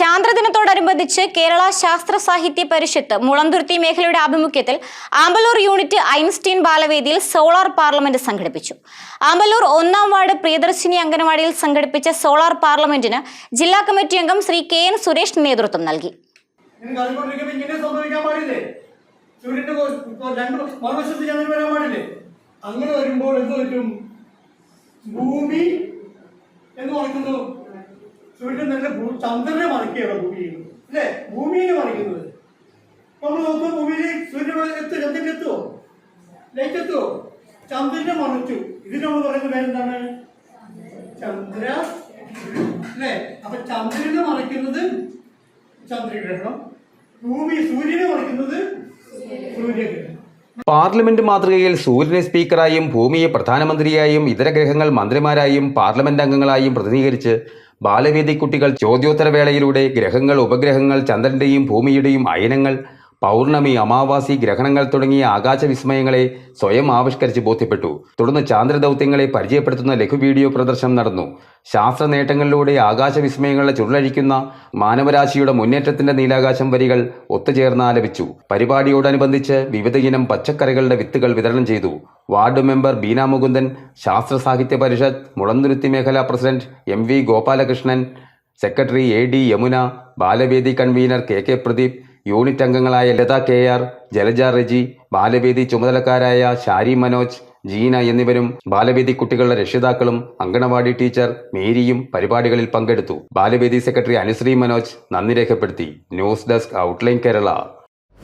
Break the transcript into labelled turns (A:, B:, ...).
A: ചാന്ദ്രദിനത്തോടനുബന്ധിച്ച് കേരള ശാസ്ത്ര സാഹിത്യ പരിഷത്ത് മുളന്തുരുത്തി മേഖലയുടെ ആഭിമുഖ്യത്തിൽ ആമ്പലൂർ യൂണിറ്റ് ഐൻസ്റ്റീൻ ബാലവേദിയിൽ സോളാർ പാർലമെന്റ് സംഘടിപ്പിച്ചു. ആമ്പലൂർ ഒന്നാം വാർഡ് പ്രിയദർശിനി അംഗനവാടിയിൽ സംഘടിപ്പിച്ച സോളാർ പാർലമെന്റിന് ജില്ലാ കമ്മിറ്റി അംഗം ശ്രീ കെ എൻ സുരേഷ് നേതൃത്വം നൽകി.
B: അങ്ങനെ വരുമ്പോൾ എന്ത് പറ്റും? ഭൂമി ഭൂ- ചന്ദ്രനെ മറിക്കുകയാണ് ഭൂമി ചെയ്യുന്നത്. അല്ലേ? ഭൂമിയെ മറിക്കുന്നത്. നമ്മൾ നോക്കുമ്പോൾ ഭൂമിയിൽ സൂര്യൻ എത്തു. ചന്ദ്രൻ എത്തുമോ ലൈറ്റ് എത്തുമോ ചന്ദ്രനെ മറിച്ചു. ഇതിന് നമ്മൾ പറയുന്ന പേരെന്താണ്? ചന്ദ്ര. അല്ലേ? അപ്പൊ ചന്ദ്രനെ മറിക്കുന്നത് ചന്ദ്രഗ്രഹണം. ഭൂമി സൂര്യനെ മറിക്കുന്നത് സൂര്യഗ്രഹണം.
C: പാർലമെന്റ് മാതൃകയിൽ സൂര്യനെ സ്പീക്കറായും ഭൂമിയെ പ്രധാനമന്ത്രിയായും ഇതര ഗ്രഹങ്ങൾ മന്ത്രിമാരായും പാർലമെന്റ് അംഗങ്ങളായും പ്രതിനിധീകരിച്ച് ബാലവേദി കുട്ടികൾ ചോദ്യോത്തരവേളയിലൂടെ ഗ്രഹങ്ങൾ ഉപഗ്രഹങ്ങൾ ചന്ദ്രന്റെയും ഭൂമിയുടെയും അയനങ്ങൾ പൗർണമി അമാവാസി ഗ്രഹണങ്ങൾ തുടങ്ങിയ ആകാശ വിസ്മയങ്ങളെ സ്വയം ആവിഷ്കരിച്ച് ബോധ്യപ്പെട്ടു. തുടർന്ന് ചാന്ദ്രദൗത്യങ്ങളെ പരിചയപ്പെടുത്തുന്ന ലഘു വീഡിയോ പ്രദർശനം നടന്നു. ശാസ്ത്ര നേട്ടങ്ങളിലൂടെ ആകാശ വിസ്മയങ്ങളെ ചുരുളഴിക്കുന്ന മാനവരാശിയുടെ മുന്നേറ്റത്തിന്റെ നീലാകാശം വരികൾ ഒത്തുചേർന്ന് ആലപിച്ചു. പരിപാടിയോടനുബന്ധിച്ച് വിവിധ ഇനം പച്ചക്കറികളുടെ വിത്തുകൾ വിതരണം ചെയ്തു. വാർഡ് മെമ്പർ ബീന മുകുന്ദൻ ശാസ്ത്ര സാഹിത്യ പരിഷത്ത് മുളന്തുരുത്തി മേഖലാ president M V Gopalakrishnan secretary A D Yamuna Balavedi convener K K Pradeep unit അംഗങ്ങളായ ലത കെ ആർ ജലജ റെജി ബാലവേദി ചുമതലക്കാരായ ഷാരി മനോജ് ജീന എന്നിവരും ബാലവേദി കുട്ടികളുടെ രക്ഷിതാക്കളും അങ്കണവാടി ടീച്ചർ മേരിയും പരിപാടികളിൽ പങ്കെടുത്തു. ബാലവേദി സെക്രട്ടറി അനുശ്രീ മനോജ് നന്ദി രേഖപ്പെടുത്തി. News desk outline Kerala.